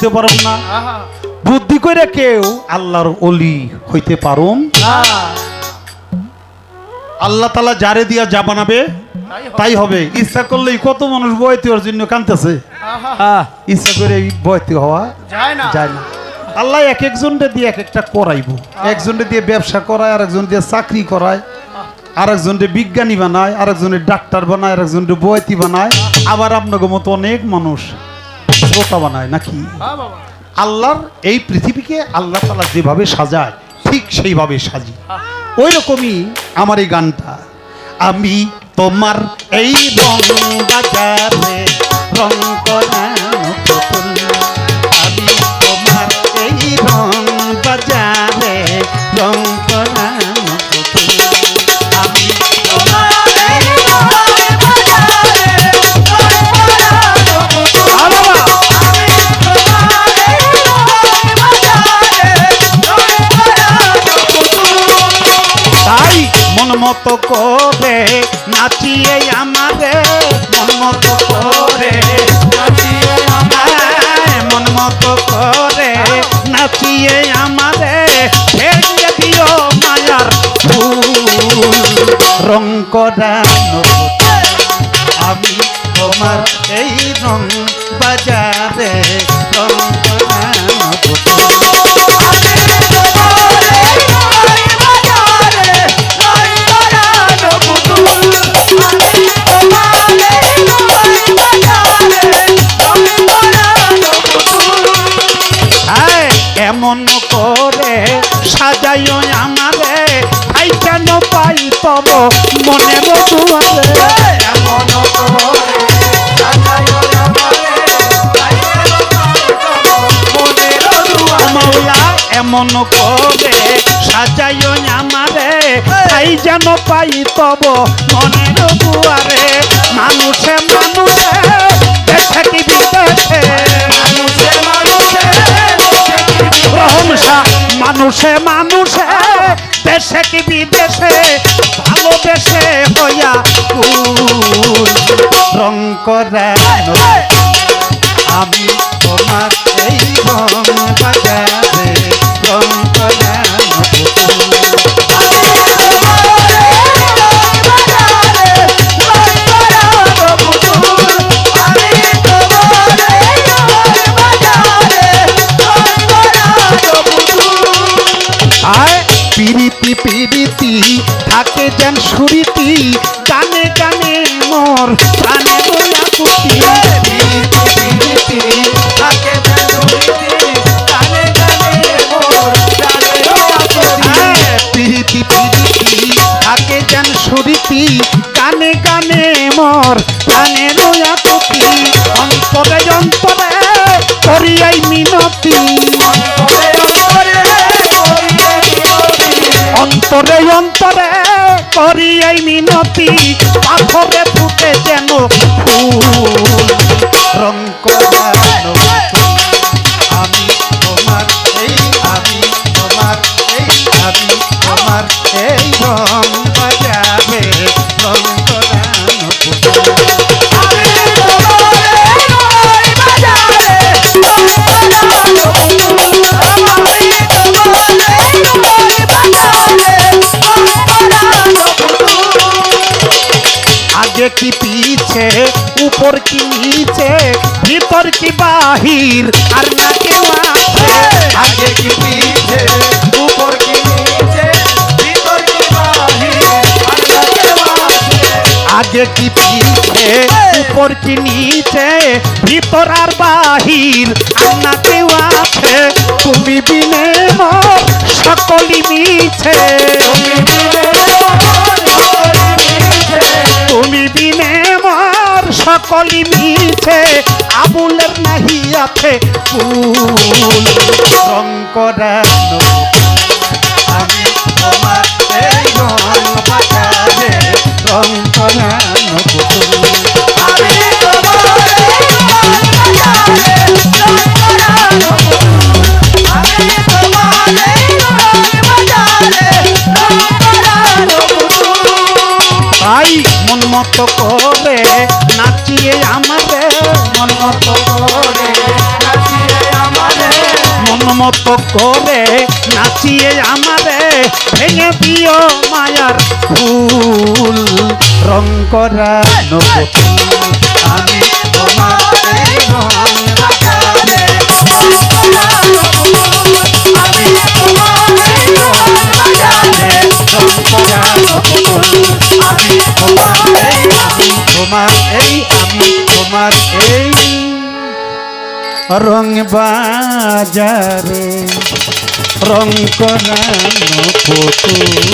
হইতে পারুম না। বুদ্ধি করে কেউ আল্লাহর অলি হইতে পারুম আল্লাহ তালা যারে দিয়া যা বানাবে তাই হবে। ইচ্ছা করলেই কত মানুষ বয়তে ওর জন্য কানতেছে ইচ্ছা করে বয়তে হওয়া যায় না। যায় না। আল্লাহ এক একজনকে দিয়ে এক একটা করাইব। একজনকে দিয়ে ব্যবসা করায় আর একজন দিয়ে চাকরি করায় আর একজনকে বিজ্ঞানী বানায় আর একজনের ডাক্তার বানায় আর বয়তি বানায়। আবার আপনাকে মতো অনেক মানুষ শ্রোতা বানায় নাকি? আল্লাহর এই পৃথিবীকে আল্লাহ তালা যেভাবে সাজায়, ঠিক সেইভাবে সাজি। ওই রকমই আমার এই গানটা। আমি তোমার এই রং বাজারে রং মতো করে, নাচিয়ে আমারে, মন মতো করে, নাচিয়ে আমারে, মন মতো করে, নাচিয়ে আমারে ফেরিয়ে দিও মায়ার ফুল। রং করানো আমি তোমার এই রং বাজারে তব তব মনের দুয়ারে। মৌলা এমন করে সাজাইও আমারে খাই যেন পাই তব মনের দুয়ারে মানুষে মানুষে, দেশে কি বিদেশে? মানুষে মানুষে মানুষে মানুষে। দেশে কি বিদেশে? ভালোবেসে হইয়া রং করানো? পিরিতি পিরিতি, থাকে যেন সুরিতি। গানে গানে মোর, প্রাণে যেন সুরিতি। গানে গানে মোর, প্রাণে থাকে যেন সুরিতি। গানে গানে মোর, প্রাণে রইয়া পুতি করি এই মিনতি পাথরে ফুটে যেন রং করানো আগে কি পিছে, উপর কি নিচে, ভিতর কি বাহির, আর না কেউ আছে। আগে কি পিছে, উপর কি নিচে, ভিতর কি বাহির, আর না কেউ আছে। আগে কি পিছে, উপর কি নিচে, ভিতর আর বাহির, আর না কেউ আছে। তুমি বিনে মোর, সকলই মিছে। মোর সকলই মিছে আবুলের নাহি আছে ফুল রং আমি তোমার মন মতো করে নাচিয়ে আমারে। মতো করে নাচিয়ে আমারে। ভেঙে দিও মায়ার ফুল রং করা আমি তোমার এই আমি তোমার এই রং বাজারে রং করানো পুতুল।